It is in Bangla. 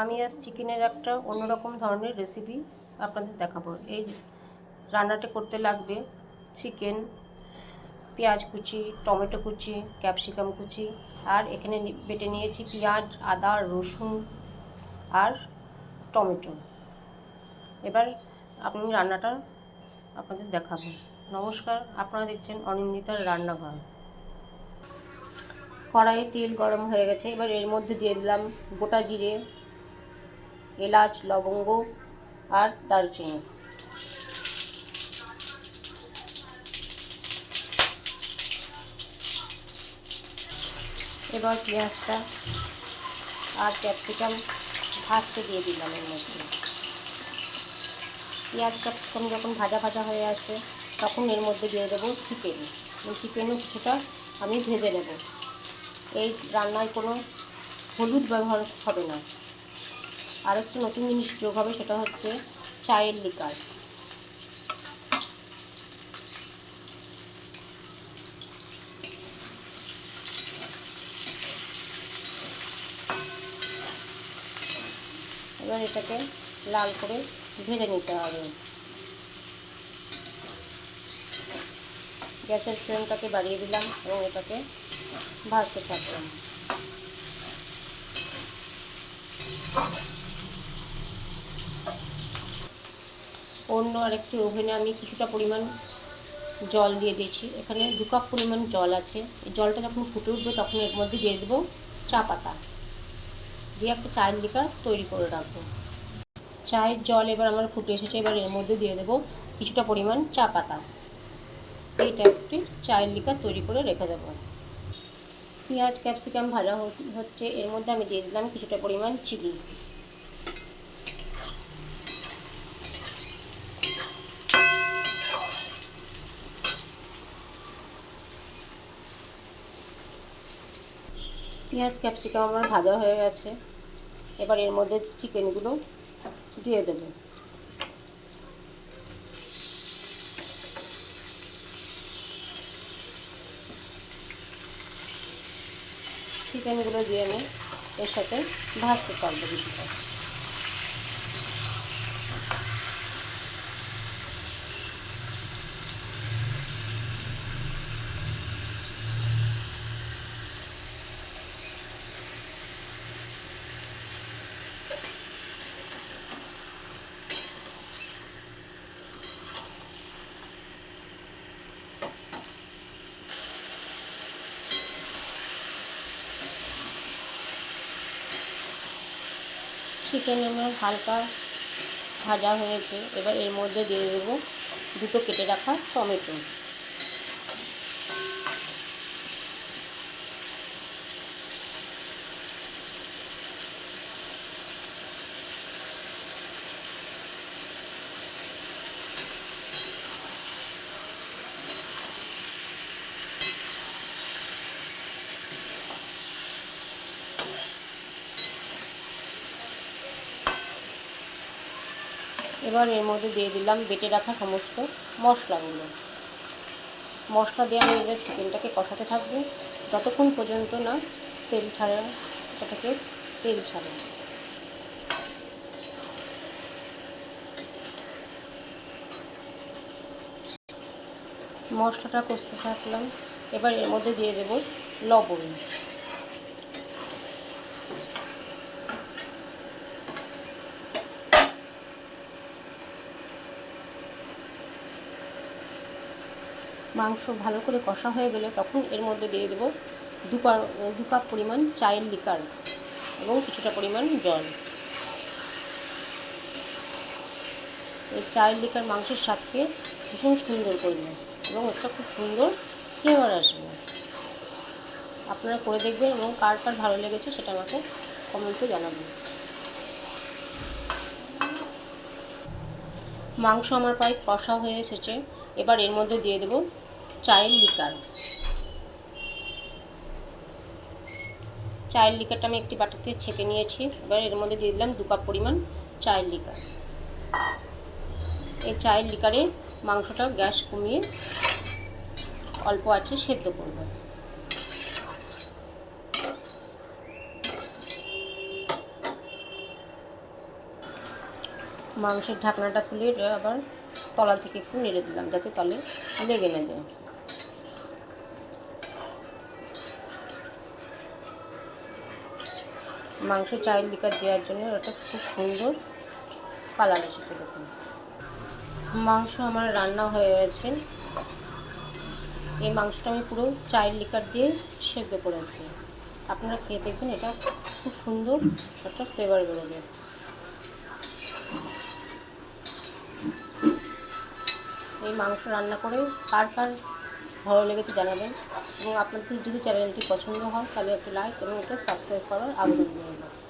আমি আজ চিকেনের একটা অন্যরকম ধরনের রেসিপি আপনাদের দেখাবো। এই রান্নাটা করতে লাগবে চিকেন পেঁয়াজ কুচি, টমেটো কুচি ক্যাপসিকাম কুচি, আর এখানে বেটে নিয়েছি পেঁয়াজ, আদা, রসুন আর টমেটো। এবার আপনি রান্নাটা আপনাদের দেখাবো। নমস্কার, আপনারা দেখছেন অনিন্দিতার রান্নাঘর। কড়াইয়ে তেল গরম হয়ে গেছে, এবার এর মধ্যে দিয়ে দিলাম গোটা জিরে এলাচ, লবঙ্গ আর দারচিনি। এবার পেঁয়াজটা আর ক্যাপসিকাম ভাজতে দিয়ে দিলাম এর মধ্যে। পেঁয়াজ, ক্যাপসিকাম যখন ভাজা ভাজা হয়ে আসবে, তখন এর মধ্যে দিয়ে দেবো চিকেন। চিকেনও কিছুটা আমি ভেজে নেব। এই রান্নায় কোনো হলুদ ব্যবহার হবে না। আর একটু নতুন জিনিস যোগ হবে, সেটা হচ্ছে চায়ের লিকার। এবার এটাকে লাল করে ভেজে নিতে হবে। গ্যাসের ফ্লেমটাকে বাড়িয়ে দিলাম এবং এটাকে ভাজতে থাকলাম। অন্য আরেকটি ওভেনে আমি কিছুটা পরিমাণ জল দিয়ে দিয়েছি। এখানে দু কাপ পরিমাণ জল আছে। জলটা যখন ফুটে উঠবে তখন এর মধ্যে দিয়ে দেবো চা পাতা। দিয়ে একটা চায়ের লিকার তৈরি করে রাখব। চায়ের জল এবার আমার ফুটে এসেছে। এবার এর মধ্যে দিয়ে দেবো কিছুটা পরিমাণ চা পাতা। এইটা একটি চায়ের লিকার তৈরি করে রেখে দেবো। পেঁয়াজ, ক্যাপসিকাম ভাজা হচ্ছে। এর মধ্যে আমি দিয়ে দিলাম কিছুটা পরিমাণ চিলি পেঁয়াজ ক্যাপসিকাম আমার ভাজা হয়ে গেছে। এবার এর মধ্যে চিকেনগুলো দিয়ে দেবো। চিকেনগুলো দিয়ে আমি এর সাথে ভাজতে পারব কিছুটা। চিকেন আমার হালকা ভাজা হয়েছে। এবার এর মধ্যে দিয়ে দেবো দুটো কেটে রাখা টমেটো। এবার এর মধ্যে দিয়ে দিলাম বেটে রাখা সমস্ত মশলাগুলো। মশলা দিয়ে আমি এবার চিকেনটাকে কষাতে থাকব। যতক্ষণ পর্যন্ত না তেল ছাড়া থেকে তেল ছাড়ে। মশলাটা কষতে থাকলাম। এবার এর মধ্যে দিয়ে দেব লবণ। মাংস ভালো করে কষা হয়ে গেলে তখন এর মধ্যে দিয়ে দেবো দু দু কাপ পরিমাণ চায়ের লিকার এবং কিছুটা পরিমাণ জল। এই চায়ের লিকার মাংসের স্বাদকে ভীষণ সুন্দর করবে এবং একটা খুব সুন্দর ফ্লেভার আসবে। আপনারা করে দেখবেন এবং কার কার ভালো লেগেছে সেটা আমাকে কমেন্টে জানাবেন। মাংস আমার প্রায় কষা হয়ে এসেছে। এবার এর মধ্যে দিয়ে দেবো চায়ের লিকার। চায়ের লিকারটা আমি একটি বাটিতে ছেঁকে নিয়েছি। এবার এর মধ্যে দিয়ে দিলাম দু কাপ পরিমাণ চায়ের লিকার। এই চায়ের লিকারে মাংসটা গ্যাস কমিয়ে অল্প আছে সেদ্ধ করব। মাংসের ঢাকনাটা খুলে আবার তলা থেকে একটু নেড়ে দিলাম যাতে তলে লেগে না যায়। মাংস চায়ের লিকার দেওয়ার জন্য ওটা খুব সুন্দর কালার এসেছে দেখুন। মাংস আমার রান্না হয়ে গেছে। এই মাংসটা আমি পুরো চায়ের লিকার দিয়ে সেদ্ধ করেছি। আপনারা খেয়ে দেখবেন এটা খুব সুন্দর একটা ফ্লেভার বেরোবে। এই মাংস রান্না করে কার কার ভালো লেগেছে জানাবেন। এবং আপনাদের যদি চ্যানেলটি পছন্দ হয় তাহলে একটা লাইক এবং একটা সাবস্ক্রাইব করার আবেদন করবেন